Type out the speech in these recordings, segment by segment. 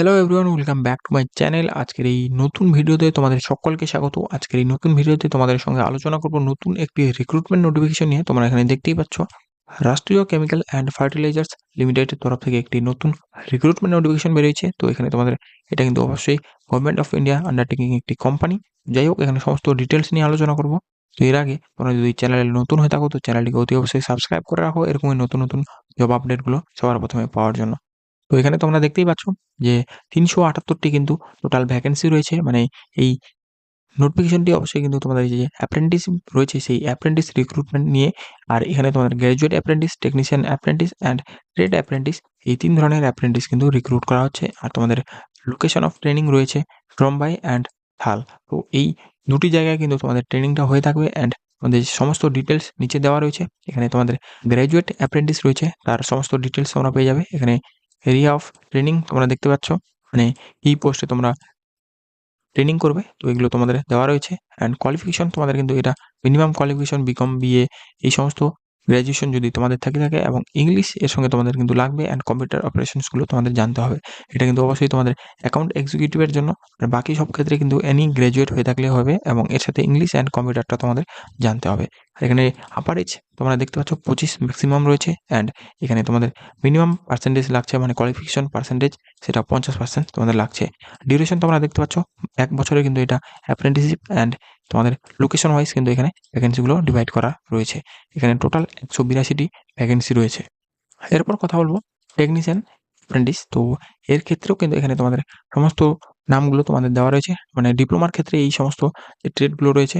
Hello everyone welcome back to my channel আজকের এই নতুন ভিডিওতে তোমাদের সকলকে স্বাগত। আজকের এই নতুন ভিডিওতে তোমাদের সঙ্গে আলোচনা করব নতুন একটি রিক্রুটমেন্ট নোটিফিকেশন নিয়ে। তোমরা এখানে দেখতেই পাচ্ছ, রাষ্ট্রীয় কেমিক্যাল অ্যান্ড ফার্টিলাইজার্স লিমিটেডের তরফ থেকে একটি নতুন রিক্রুটমেন্ট নোটিফিকেশন বেরিয়েছে। তো এখানে তোমাদের, এটা কিন্তু অবশ্যই গভর্নমেন্ট অফ ইন্ডিয়া আন্ডারটেকিং একটি কোম্পানি যাই হোক, এখানে সমস্ত ডিটেলস নিয়ে আলোচনা করব। তো এর আগে, তোমরা যদি চ্যানেলে নতুন হয়ে থাকো, তো চ্যানেলটিকে অতি অবশ্যই সাবস্ক্রাইব করে রাখো। এরকমই নতুন নতুন জব আপডেটগুলো সবার প্রথমে পাওয়ার জন্য। তো এখানে তোমরা দেখতেই পাচ্ছ যে তিনশো আটাত্তরটি কিন্তু টোটাল ভ্যাকেন্সি রয়েছে। মানে এই নোটিফিকেশনটি অবশ্যই কিন্তু তোমাদের যে অ্যাপ্রেন্টিস রয়েছে, সেই অ্যাপ্রেন্টিস রিক্রুটমেন্ট নিয়ে। আর এখানে তোমাদের graduate apprentice technician apprentice and trade apprentice এই তিন ধরনের অ্যাপ্রেন্টিস কিন্তু রিক্রুট করা হচ্ছে। আর তোমাদের লোকেশন অফ ট্রেনিং রয়েছে ট্রম্বাই অ্যান্ড থাল তো এই দুটি জায়গায় কিন্তু তোমাদের ট্রেনিংটা হয়ে থাকবে অ্যান্ড তোমাদের সমস্ত ডিটেলস নিচে দেওয়া রয়েছে। এখানে তোমাদের গ্র্যাজুয়েট অ্যাপ্রেন্টিস রয়েছে, তার সমস্ত ডিটেলস তোমরা পেয়ে যাবে। এখানে এরিয়া অফ ট্রেনিং তোমরা দেখতে পাচ্ছ। মানে এই পোস্টে তোমরা ট্রেনিং করবে, তো এগুলো তোমাদের দেওয়া রয়েছে। অ্যান্ড কোয়ালিফিকেশন তোমাদের কিন্তু এটা মিনিমাম কোয়ালিফিকেশন বিকম বিএ এই সমস্ত গ্র্যাজুয়েশন যদি তোমাদের থাকে থাকে এবং ইংলিশ এর সঙ্গে তোমাদের কিন্তু লাগবে অ্যান্ড কম্পিউটার অপারেশনসগুলো তোমাদের জানতে হবে। এটা কিন্তু অবশ্যই তোমাদের অ্যাকাউন্ট এক্সিকিউটিভের জন্য। বাকি সব ক্ষেত্রে কিন্তু এনি গ্র্যাজুয়েট হয়ে থাকলে হবে এবং এর সাথে ইংলিশ অ্যান্ড কম্পিউটারটা তোমাদের জানতে হবে। এখানে আপার এজ তোমরা দেখতে পাচ্ছ পঁচিশ ম্যাক্সিমাম রয়েছে অ্যান্ড এখানে তোমাদের মিনিমাম পার্সেন্টেজ লাগছে মানে কোয়ালিফিকেশন পার্সেন্টেজ সেটা পঞ্চাশ পার্সেন্ট তোমাদের লাগছে। ডিউরেশন তোমরা দেখতে পাচ্ছ এক বছরে কিন্তু এটা অ্যাপ্রেন্টিসশিপ অ্যান্ড তোমাদের লোকেশন ওয়াইজ কিন্তু এখানে ভ্যাকেন্সিগুলো ডিভাইড করা রয়েছে। এখানে টোটাল একশো বিরাশিটি ভ্যাকেন্সি রয়েছে। এরপর কথা বলব টেকনিশিয়ান অ্যাপ্রেন্টিস তো এর ক্ষেত্রেও কিন্তু এখানে তোমাদের সমস্ত নামগুলো তোমাদের দেওয়া রয়েছে। মানে ডিপ্লোমার ক্ষেত্রে এই সমস্ত যে ট্রেডগুলো রয়েছে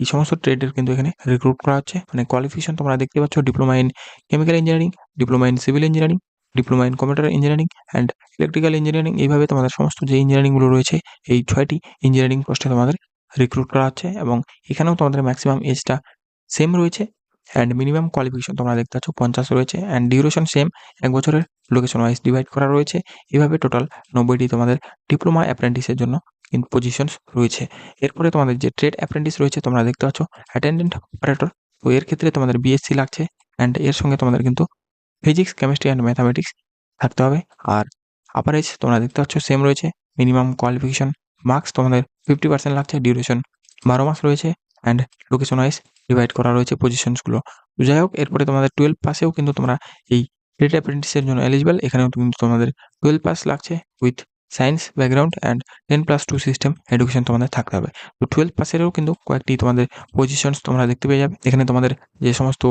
এই সমস্ত ট্রেডের কিন্তু এখানে রিক্রুট করা হচ্ছে। মানে কোয়ালিফিকেশন তোমরা দেখতে পাচ্ছ diploma in chemical engineering diploma in civil engineering diploma in computer engineering and electrical engineering এইভাবে তোমাদের সমস্ত যে ইঞ্জিনিয়ারিংগুলো রয়েছে, এই ছয়টি ইঞ্জিনিয়ারিং পোস্টে তোমাদের রিক্রুট করা হচ্ছে এবং এখানেও তোমাদের ম্যাক্সিমাম এজটা সেম রয়েছে অ্যান্ড মিনিমাম কোয়ালিফিকেশন তোমরা দেখতে পাচ্ছ পঞ্চাশ রয়েছে অ্যান্ড ডিউরেশন সেম এক বছরের লোকেশন ওয়াইজ ডিভাইড করা রয়েছে। এভাবে টোটাল নব্বইটি তোমাদের ডিপ্লোমা অ্যাপ্রেন্টিসের জন্য কিন্তু পজিশনস রয়েছে। এরপরে তোমাদের যে ট্রেড অ্যাপ্রেন্টিস রয়েছে, তোমরা দেখতে পাচ্ছ অ্যাটেন্ডেন্ট অপারেটর তো এর ক্ষেত্রে তোমাদের বিএসসি লাগছে অ্যান্ড এর সঙ্গে তোমাদের কিন্তু ফিজিক্স কেমিস্ট্রি অ্যান্ড ম্যাথামেটিক্স থাকতে হবে। আর আপার এজ তোমরা দেখতে পাচ্ছ সেম রয়েছে মিনিমাম কোয়ালিফিকেশন মার্কস তোমাদের ফিফটি পার্সেন্ট লাগছে ডিউরেশন বারো মাস রয়েছে অ্যান্ড লোকেশন ওয়াইজ ডিভাইড করা রয়েছে পজিশনসগুলো তো যাই হোক, এরপরে তোমাদের টুয়েলভ পাসেও কিন্তু তোমরা এই ট্রেড অ্যাপ্রেন্টিসের জন্য এলিজিবল এখানেও কিন্তু তোমাদের টুয়েলভ পাস লাগছে with science background and ten plus two system education তোমাদের থাকতে হবে। তো টুয়েলভ পাসেরও কিন্তু কয়েকটি তোমাদের পজিশনস তোমরা দেখতে পেয়ে যাবে। এখানে তোমাদের যে সমস্ত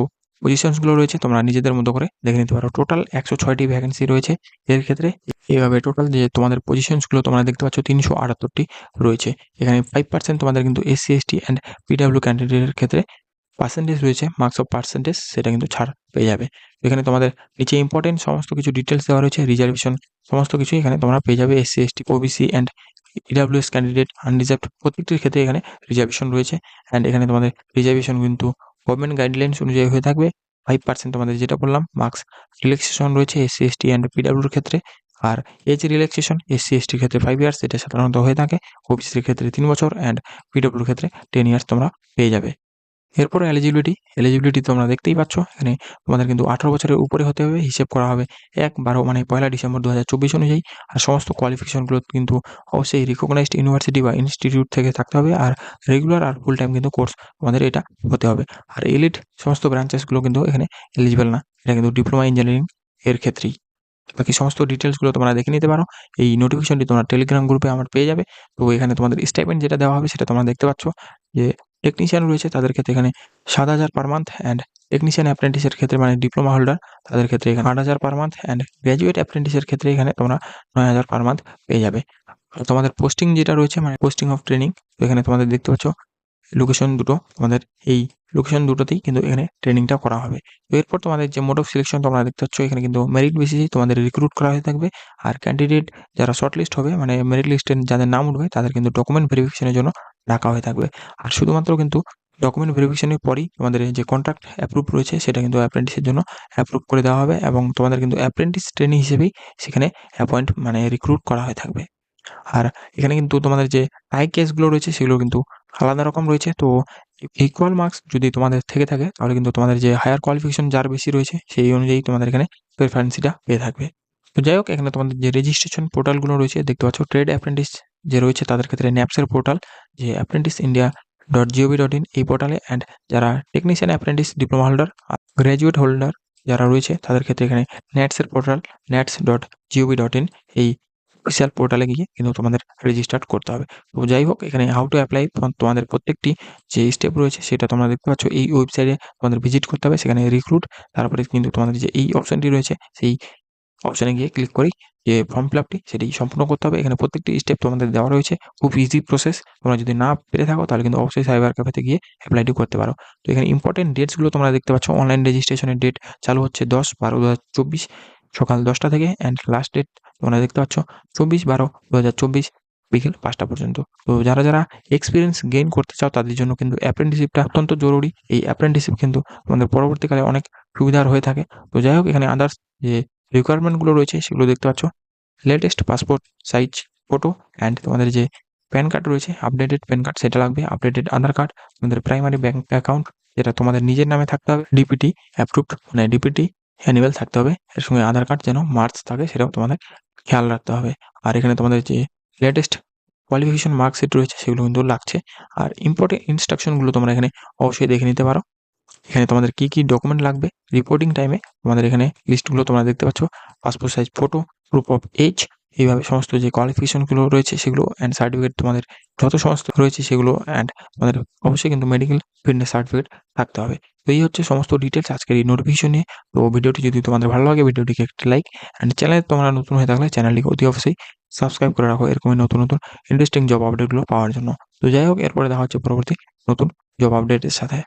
পজিশনসগুলো রয়েছে, তোমরা নিজেদের মতো করে দেখে নিতে পারো। টোটাল একশো ছয়টি ভ্যাকেন্সি রয়েছে। এর ক্ষেত্রে এইভাবে টোটাল যে তোমাদের পজিশনসগুলো তোমরা দেখতে পাচ্ছ, তিনশো আটাত্তরটি রয়েছে। এখানে ফাইভ পার্সেন্ট তোমাদের কিন্তু এসসি এসটি অ্যান্ড পিডাব্লিউ ক্যান্ডিডেটের ক্ষেত্রে পার্সেন্টেজ রয়েছে মার্কস অফ পার্সেন্টেজ সেটা কিন্তু ছাড় পেয়ে যাবে। এখানে তোমাদের নিচে ইম্পর্টেন্ট সমস্ত কিছু ডিটেলস দেওয়া রয়েছে রিজার্ভেশন সমস্ত কিছু এখানে তোমরা পেয়ে যাবে SC ST OBC and EWS candidate unreserved প্রত্যেকটির ক্ষেত্রে এখানে রিজার্ভেশন রয়েছে। অ্যান্ড এখানে তোমাদের রিজার্ভেশন কিন্তু গভর্নমেন্ট গাইডলাইন্স অনুযায়ী হয়ে থাকবে। ফাইভ পার্সেন্ট তোমাদের যেটা বললাম মার্কস রিল্যাক্সেশন রয়েছে এসসি এসটি অ্যান্ড পিডাব্লিউর ক্ষেত্রে। আর এজ রিল্যাক্সেশন এসসি এসটির ক্ষেত্রে ফাইভ ইয়ার্স এটা সাধারণত হয়ে থাকে। ওবিসির ক্ষেত্রে তিন বছর অ্যান্ড পিডব্লিউর ক্ষেত্রে টেন ইয়ার্স তোমরা পেয়ে যাবে। এরপরে এলিজিবিলিটি এলিজিবিলিটি তোমরা দেখতেই পাচ্ছ, এখানে তোমাদের কিন্তু আঠারো বছরের উপরে হতে হবে, হিসেব করা হবে এক বারো মানে পয়লা ডিসেম্বর দু হাজার চব্বিশ অনুযায়ী। আর সমস্ত কোয়ালিফিকেশনগুলো কিন্তু অবশ্যই রিকগনাইজড ইউনিভার্সিটি বা ইনস্টিটিউট থেকে থাকতে হবে, আর রেগুলার আর ফুল টাইম কিন্তু কোর্স তোমাদের এটা হতে হবে। আর এলিট সমস্ত ব্রাঞ্চেসগুলো কিন্তু এখানে এলিজিবল না, এটা কিন্তু ডিপ্লোমা ইঞ্জিনিয়ারিং এর ক্ষেত্রেই। বাকি সমস্ত ডিটেলসগুলো তোমরা দেখে নিতে পারো, এই নোটিফিকেশনটি তোমরা টেলিগ্রাম গ্রুপে আমার পেয়ে যাবে। তো এখানে তোমাদের স্টাইপেন্ড যেটা দেওয়া হবে সেটা তোমরা দেখতে পাচ্ছ, যে টেকনিশিয়ান রয়েছে, তাদের ক্ষেত্রে এখানে সাত হাজার পার মান্থ অ্যান্ড টেকনিশিয়ান অ্যাপ্রেন্টিসের ক্ষেত্রে মানে ডিপ্লোমা হোল্ডার তাদের ক্ষেত্রে এখানে আট হাজার পার মান্থ অ্যান্ড গ্র্যাজুয়েট অ্যাপ্রেন্টিসের ক্ষেত্রে এখানে তোমরা নয় হাজার পার মান্থ পেয়ে যাবে। তোমাদের পোস্টিং যেটা রয়েছে মানে পোস্টিং অফ ট্রেনিং তো এখানে তোমাদের দেখতে পাচ্ছ লোকেশন দুটো, তোমাদের এই লোকেশন দুটোতেই কিন্তু এখানে ট্রেনিংটা করা হবে। তো এরপর তোমাদের যে মোড অফ সিলেকশন তোমরা দেখতে পাচ্ছ, এখানে কিন্তু মেরিট বেসিসেই তোমাদের রিক্রুট করা হয়ে থাকবে আর ক্যান্ডিডেট যারা শর্ট লিস্ট হবে মানে মেরিট লিস্টে যাদের নাম উঠবে, তাদের কিন্তু ডকুমেন্ট ভেরিফিকেশনের জন্য ডাকা হয়ে থাকবে। আর শুধুমাত্র কিন্তু ডকুমেন্ট ভেরিফিকেশনের পরই তোমাদের যে কন্ট্রাক্ট অ্যাপ্রুভ রয়েছে, সেটা কিন্তু অ্যাপ্রেন্টিসের জন্য অ্যাপ্রুভ করে দেওয়া হবে এবং তোমাদের কিন্তু অ্যাপ্রেন্টিস ট্রেনিং হিসেবেই সেখানে অ্যাপয়েন্ট মানে রিক্রুট করা হয়ে থাকবে। আর এখানে কিন্তু তোমাদের যে আই কেসগুলো রয়েছে, সেগুলো কিন্তু আলাদা রকম রয়েছে। তো ইকুয়াল মার্কস যদি তোমাদের থেকে থাকে, তাহলে কিন্তু তোমাদের যে হায়ার কোয়ালিফিকেশন যার বেশি রয়েছে, সেই অনুযায়ী তোমাদের এখানে প্রেফারেন্সিটা পেয়ে থাকবে। তো তো যাই হোক, এখানে তোমাদের যে রেজিস্ট্রেশন পোর্টালগুলো রয়েছে, দেখতে পাচ্ছ ট্রেড অ্যাপ্রেন্টিস যে রয়েছে তাদের ক্ষেত্রে ন্যাপসের পোর্টাল যে apprentice India dot G O V dot in এই পোর্টালে অ্যান্ড যারা technician apprentice diploma holder graduate holder যারা রয়েছে তাদের ক্ষেত্রে এখানে ন্যাটসের portal NATS dot G O V dot in এই অফিসিয়াল পোর্টালে গিয়ে কিন্তু তোমাদের রেজিস্টার করতে হবে। তো যাই হোক, এখানে হাউ টু অ্যাপ্লাই তোমাদের প্রত্যেকটি যে স্টেপ রয়েছে সেটা তোমরা দেখতে পাচ্ছ, এই ওয়েবসাইটে তোমাদের ভিজিট করতে হবে, সেখানে রিক্রুট তারপরে কিন্তু তোমাদের যে এই অপশনটি রয়েছে, সেই অপশানে গিয়ে ক্লিক করেই যে ফর্ম ফিল আপটি সেটি সম্পূর্ণ করতে হবে। এখানে প্রত্যেকটি স্টেপ তোমাদের দেওয়া রয়েছে। খুব ইজি প্রসেস তোমরা যদি না পেরে থাকো, তাহলে কিন্তু অবশ্যই সাইবার ক্যাফেতে গিয়ে অ্যাপ্লাইটি করতে পারো। তো এখানে ইম্পর্টেন্ট ডেটসগুলো তোমরা দেখতে পাচ্ছ। অনলাইন রেজিস্ট্রেশনের ডেট চালু হচ্ছে দশ বারো দু সকাল দশটা থেকে অ্যান্ড লাস্ট ডেট তোমরা দেখতে পাচ্ছ চব্বিশ বারো দু হাজার চব্বিশ বিকেল পাঁচটা পর্যন্ত। তো যারা যারা এক্সপিরিয়েন্স গেইন করতে চাও, তাদের জন্য কিন্তু অ্যাপ্রেন্টিসিপটা অত্যন্ত জরুরি। এই অ্যাপ্রেন্টিসিপ কিন্তু তোমাদের পরবর্তীকালে অনেক সুবিধার হয়ে থাকে। তো যাই হোক, এখানে আদার্স যে রিকোয়ারমেন্টগুলো রয়েছে, সেগুলো দেখতে পাচ্ছ। Latest passport size photo and তোমাদের যে প্যান কার্ড রয়েছে আপডেটেড প্যান কার্ড সেটা লাগবে আপডেটেড আধার কার্ড তোমাদের প্রাইমারি ব্যাঙ্ক অ্যাকাউন্ট যেটা তোমাদের নিজের নামে থাকতে হবে ডিপিটি অ্যাপ্রুভড মানে ডিপিটি অ্যানিমেল থাকতে হবে। এর সঙ্গে আধার কার্ড যেন মার্চ থাকে সেটাও তোমাদের খেয়াল রাখতে হবে। আর এখানে তোমাদের যে লেটেস্ট কোয়ালিফিকেশন মার্কশিট রয়েছে, সেগুলো কিন্তু লাগছে। আর ইম্পর্টেন্ট ইনস্ট্রাকশনগুলো তোমরা এখানে অবশ্যই দেখে নিতে পারো। এখানে তোমাদের কি কি ডকুমেন্ট লাগবে? রিপোর্টিং টাইমে তোমাদের এখানে লিস্টগুলো তোমরা দেখতে পাচ্ছ। Passport size photo proof of age এইভাবে সমস্ত যে কোয়ালিফিকেশনগুলো রয়েছে সেগুলো অ্যান্ড সার্টিফিকেট তোমাদের যত সমস্ত রয়েছে সেগুলো অ্যান্ড তোমাদের অবশ্যই কিন্তু মেডিকেল ফিটনেস সার্টিফিকেট থাকতে হবে। তো এই হচ্ছে সমস্ত ডিটেলস আজকের এই নোটিফিকেশন নিয়ে তো ভিডিওটি যদি তোমাদের ভালো লাগে, ভিডিওটিকে একটি লাইক অ্যান্ড চ্যানেলে তোমরা নতুন হয়ে থাকলে চ্যানেলটিকে অতি অবশ্যই সাবস্ক্রাইব করে রাখো। এরকমই নতুন নতুন ইন্টারেস্টিং জব আপডেটগুলো পাওয়ার জন্য। তো যাই হোক, এরপরে দেখা হচ্ছে পরবর্তী নতুন জব আপডেটের সাথে।